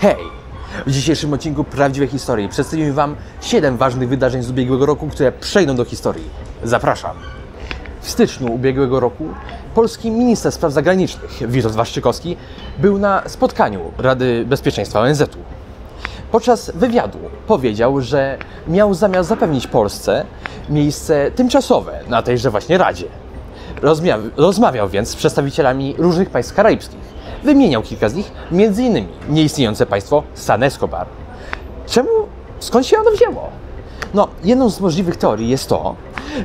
Hej! W dzisiejszym odcinku Prawdziwej Historii przedstawimy Wam 7 ważnych wydarzeń z ubiegłego roku, które przejdą do historii. Zapraszam! W styczniu ubiegłego roku polski minister spraw zagranicznych Witold Waszczykowski był na spotkaniu Rady Bezpieczeństwa ONZ-u. Podczas wywiadu powiedział, że miał zamiar zapewnić Polsce miejsce tymczasowe na tejże właśnie Radzie. Rozmawiał więc z przedstawicielami różnych państw karaibskich. Wymieniał kilka z nich, m.in. nieistniejące państwo San Escobar. Czemu? Skąd się ono wzięło? No, jedną z możliwych teorii jest to,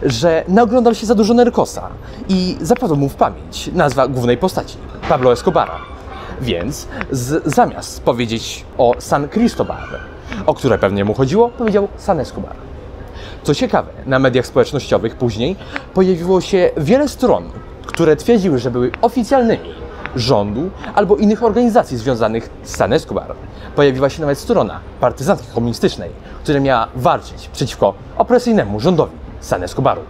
że naoglądał się za dużo Nerkosa i zapadł mu w pamięć nazwa głównej postaci, Pablo Escobara. Więc z, zamiast powiedzieć o San Cristobal, o które pewnie mu chodziło, powiedział San Escobar. Co ciekawe, na mediach społecznościowych później pojawiło się wiele stron, które twierdziły, że były oficjalnymi rządu albo innych organizacji związanych z San Escobar. Pojawiła się nawet strona partyzantki komunistycznej, która miała walczyć przeciwko opresyjnemu rządowi San Escobaru.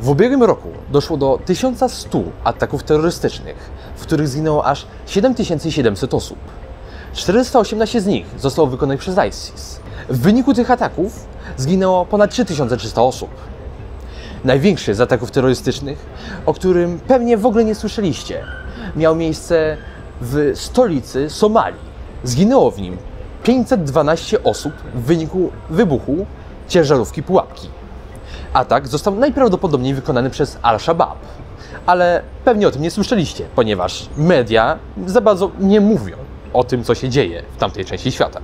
W ubiegłym roku doszło do 1100 ataków terrorystycznych, w których zginęło aż 7700 osób. 418 z nich zostało wykonanych przez ISIS. W wyniku tych ataków zginęło ponad 3300 osób. Największy z ataków terrorystycznych, o którym pewnie w ogóle nie słyszeliście, miał miejsce w stolicy Somalii. Zginęło w nim 512 osób w wyniku wybuchu ciężarówki pułapki. Atak został najprawdopodobniej wykonany przez Al-Shabaab, ale pewnie o tym nie słyszeliście, ponieważ media za bardzo nie mówią o tym, co się dzieje w tamtej części świata.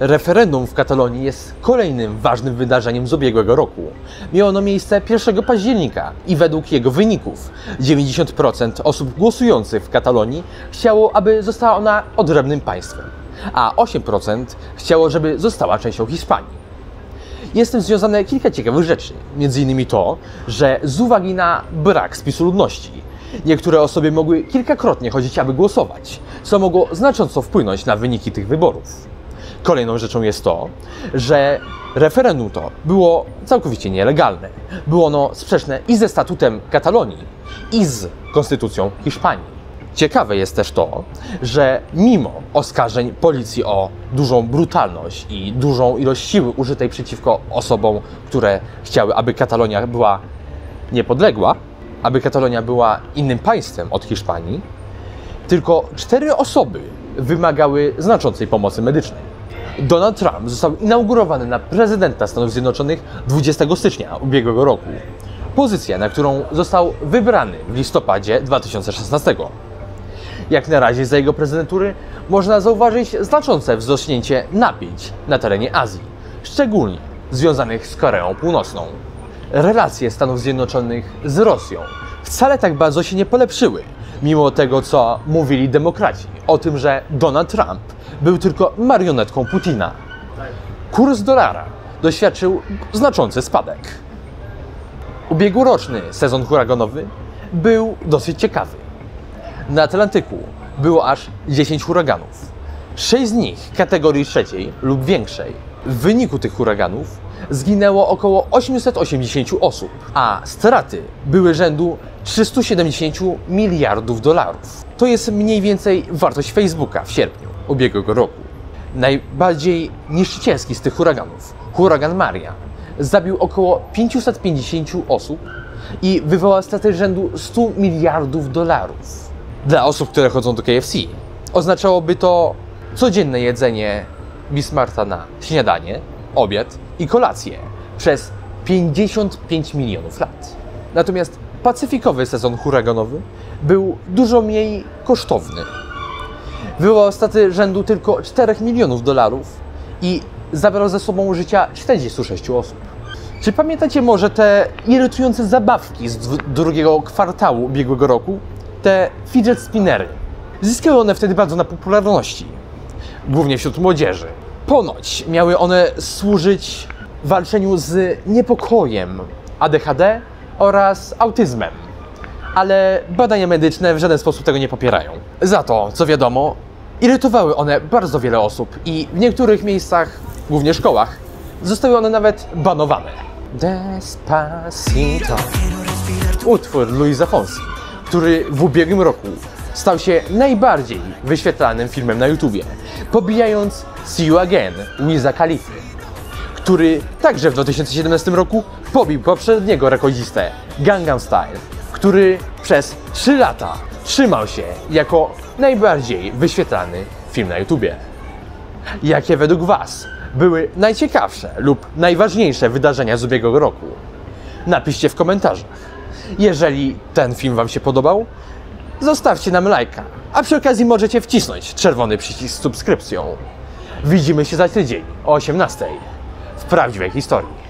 Referendum w Katalonii jest kolejnym ważnym wydarzeniem z ubiegłego roku. Miało ono miejsce 1 października i według jego wyników 90% osób głosujących w Katalonii chciało, aby została ona odrębnym państwem, a 8% chciało, żeby została częścią Hiszpanii. Jest z tym związane kilka ciekawych rzeczy, innymi to, że z uwagi na brak spisu ludności, niektóre osoby mogły kilkakrotnie chodzić, aby głosować, co mogło znacząco wpłynąć na wyniki tych wyborów. Kolejną rzeczą jest to, że referendum to było całkowicie nielegalne. Było ono sprzeczne i ze statutem Katalonii, i z konstytucją Hiszpanii. Ciekawe jest też to, że mimo oskarżeń policji o dużą brutalność i dużą ilość siły użytej przeciwko osobom, które chciały, aby Katalonia była niepodległa, aby Katalonia była innym państwem od Hiszpanii, tylko cztery osoby wymagały znaczącej pomocy medycznej. Donald Trump został inaugurowany na prezydenta Stanów Zjednoczonych 20 stycznia ubiegłego roku. Pozycja, na którą został wybrany w listopadzie 2016. Jak na razie za jego prezydentury można zauważyć znaczące wzrośnięcie napięć na terenie Azji, szczególnie związanych z Koreą Północną. Relacje Stanów Zjednoczonych z Rosją wcale tak bardzo się nie polepszyły, mimo tego, co mówili demokraci o tym, że Donald Trump był tylko marionetką Putina. Kurs dolara doświadczył znaczący spadek. Ubiegłoroczny sezon huraganowy był dosyć ciekawy. Na Atlantyku było aż 10 huraganów. 6 z nich kategorii trzeciej lub większej. W wyniku tych huraganów zginęło około 880 osób, a straty były rzędu 370 miliardów dolarów. To jest mniej więcej wartość Facebooka w sierpniu ubiegłego roku. Najbardziej niszczycielski z tych huraganów, huragan Maria, zabił około 550 osób i wywołał straty rzędu 100 miliardów dolarów. Dla osób, które chodzą do KFC, oznaczałoby to codzienne jedzenie Bismarta na śniadanie, obiad i kolację przez 55 milionów lat. Natomiast pacyfikowy sezon huraganowy był dużo mniej kosztowny. Wywołał straty rzędu tylko 4 milionów dolarów i zabrał ze sobą życia 46 osób. Czy pamiętacie może te irytujące zabawki z drugiego kwartału ubiegłego roku? Te fidget spinnery. Zyskały one wtedy bardzo na popularności, głównie wśród młodzieży. Ponoć miały one służyć walczeniu z niepokojem, ADHD oraz autyzmem. Ale badania medyczne w żaden sposób tego nie popierają. Za to, co wiadomo, irytowały one bardzo wiele osób i w niektórych miejscach, głównie szkołach, zostały one nawet banowane. Despacito. Utwór Luisa Fonsi, który w ubiegłym roku stał się najbardziej wyświetlanym filmem na YouTubie, pobijając See You Again Wiza Khalify, który także w 2017 roku pobił poprzedniego rekordzistę Gangnam Style, który przez 3 lata trzymał się jako najbardziej wyświetlany film na YouTubie. Jakie według Was były najciekawsze lub najważniejsze wydarzenia z ubiegłego roku? Napiszcie w komentarzach. Jeżeli ten film Wam się podobał, zostawcie nam lajka, a przy okazji możecie wcisnąć czerwony przycisk z subskrypcją. Widzimy się za tydzień o 18:00 w prawdziwej historii.